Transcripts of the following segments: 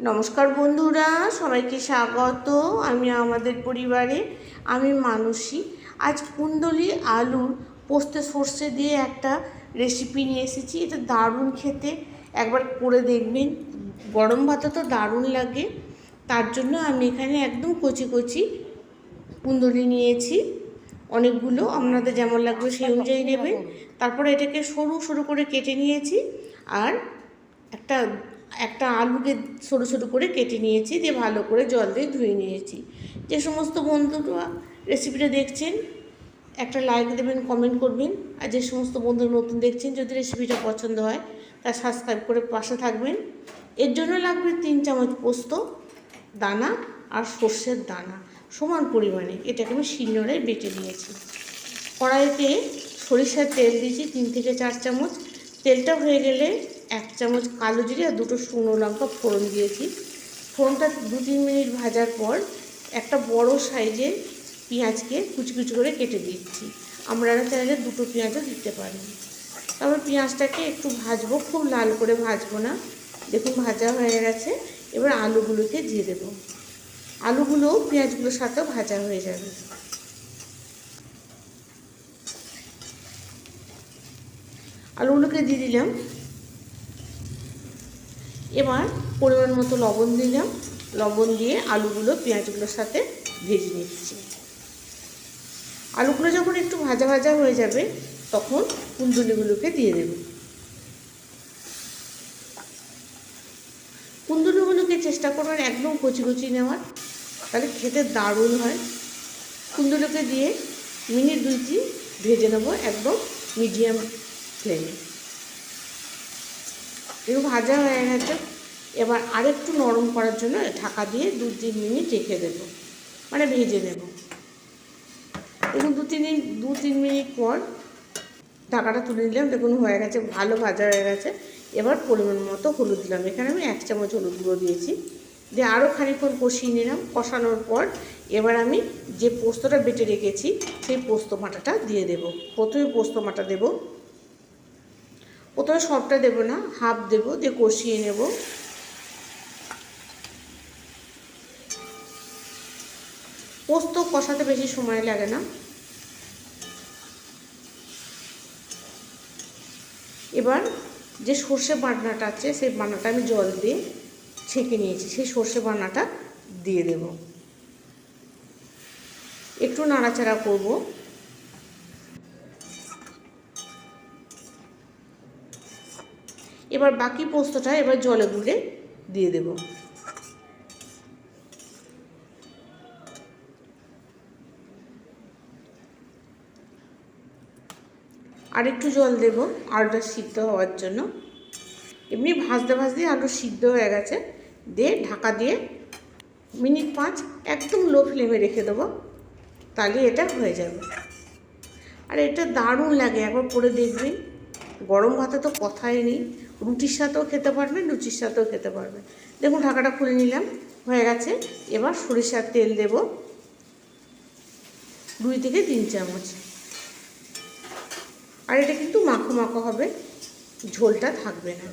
নমস্কার বন্ধুরা সবাইকে স্বাগত। আমি আমাদের পরিবারে আমি মানসী। আজ কুন্দলি আলুর পোস্তে সর্ষে দিয়ে একটা রেসিপি নিয়ে এসেছি। এটা দারুণ খেতে। একবার করে দেখবেন। গরম ভাতে তো দারুণ লাগে। তার জন্য আমি এখানে একদম কচি কচি কুন্দলি নিয়েছি। অনেকগুলো আপনাদের যেমন লাগবে সেই অনুযায়ী নেবেন। তারপরে এটাকে সরু সরু করে কেটে নিয়েছি। আর একটা একটা আলুকে ছোটো ছোটো করে কেটে নিয়েছি, দিয়ে ভালো করে জল দিয়ে ধুয়ে নিয়েছি। যে সমস্ত বন্ধুরা রেসিপিটা দেখছেন, একটা লাইক দেবেন কমেন্ট করবেন। আর যে সমস্ত বন্ধু নতুন দেখছেন, যদি রেসিপিটা পছন্দ হয়, তা সাবস্ক্রাইব করে পাশে থাকবেন। এর জন্য লাগবে তিন চামচ পোস্ত, দানা আর সর্ষের দানা, সমান পরিমাণে। এটাকে আমি শিলনোড়ায় বেটে নিয়েছি। কড়াইতে সরিষার তেল দিয়েছি, তিন থেকে চার চামচ। তেলটা হয়ে গেলে এক চামচ কালো জিরে আর দুটো শুকনো লঙ্কা ফোড়ন দিয়েছি। ফোড়নটা দু তিন মিনিট ভাজার পর একটা বড় সাইজের পেঁয়াজকে কুচি করে কেটে দিচ্ছি। আপনারা চাইলে দুটো পেঁয়াজও দিতে পারেন তারপর পেঁয়াজটাকে একটু ভাজবো, খুব লাল করে ভাজবো না। দেখুন, ভাজা হয়ে গেছে। এবার আলুগুলোকে দিয়ে দেবো। আলুগুলো পেঁয়াজগুলোর সাথেও ভাজা হয়ে যাবে। আলুগুলোকে দিয়ে দিলাম। এবার পরিমাণ মতো লবণ দিলাম। লবণ দিয়ে আলুগুলো, পেঁয়াজগুলোর সাথে ভেজে নিচ্ছি। আলুগুলো যখন একটু ভাজা ভাজা হয়ে যাবে, তখন কুন্দুলিগুলোকে দিয়ে দেব। কুন্দুলিগুলোকে চেষ্টা করবেন একদম কচি কচি নেওয়ার। তাহলে খেতে দারুণ হয়। কুন্দুলিকে দিয়ে মিনিট দুই তিন ভেজে নেব একদম মিডিয়াম ফ্লেমে। একটু ভাজা হয়ে গেছে। এবার আরেকটু নরম করার জন্য ঢাকা দিয়ে দু তিন মিনিট রেখে দেব। মানে ভেজে নেব। দেখুন, দু তিন দু তিন মিনিট পর ঢাকাটা তুলে নিলাম। দেখুন, হয়ে গেছে, ভালো ভাজা হয়ে গেছে। এবার পরিমাণ মতো হলুদ দিলাম। এখানে আমি এক চামচ হলুদ গুঁড়ো দিয়েছি। দিয়ে আরও খানিক্ষণ কষিয়ে নিলাম। কষানোর পর এবার আমি যে পোস্তটা বেটে রেখেছি, সেই পোস্ত মাটাটা দিয়ে দেব। প্রথমে পোস্ত মাটা দেবো। প্রথমে সবটা দেবো না, হাফ দেবো, দিয়ে কষিয়ে নেব। পোস্ত কষাতে বেশি সময় লাগে না। এবার যে সর্ষে বাটনাটা আছে, সেই বাটনাটা আমি জল দিয়ে ছেঁকে নিয়েছি, সেই সর্ষে বাটনাটা দিয়ে দেব। একটু নাড়াচাড়া করব। এবার বাকি পোস্তটা এবার জলে গুলে দিয়ে দেব। আর একটু জল দেব, আলুটা সিদ্ধ হওয়ার জন্য। এমনি ভাজতে ভাজতে আলু সিদ্ধ হয়ে গেছে, দিয়ে ঢাকা দিয়ে মিনিট পাঁচ একদম লো ফ্লেমে রেখে দেবো, তাহলে এটা হয়ে যাবে। আর এটা দারুণ লাগে, একবার পরে দেখবেন। গরম ভাতে তো কথাই নেই। রুটির সাথেও খেতে পারবেন লুচির সাথেও খেতে পারবেন দেখুন, ঢাকাটা খুলে নিলাম, হয়ে গেছে। এবার সরিষার তেল দেব দুই থেকে তিন চামচ। আর এটা কিন্তু মাখো মাখো হবে, ঝোলটা থাকবে না।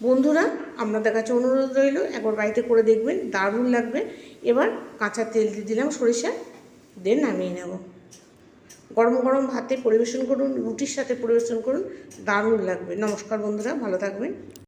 বন্ধুরা, আপনাদের কাছে অনুরোধ রইল, একবার বাড়িতে করে দেখবেন, দারুণ লাগবে। এবার কাঁচা তেল দিয়ে দিলাম সরিষা দিয়ে নামিয়ে নেব। গরম গরম ভাতে পরিবেশন করুন, রুটির সাথে পরিবেশন করুন, দারুণ লাগবে। নমস্কার বন্ধুরা, ভালো থাকবেন।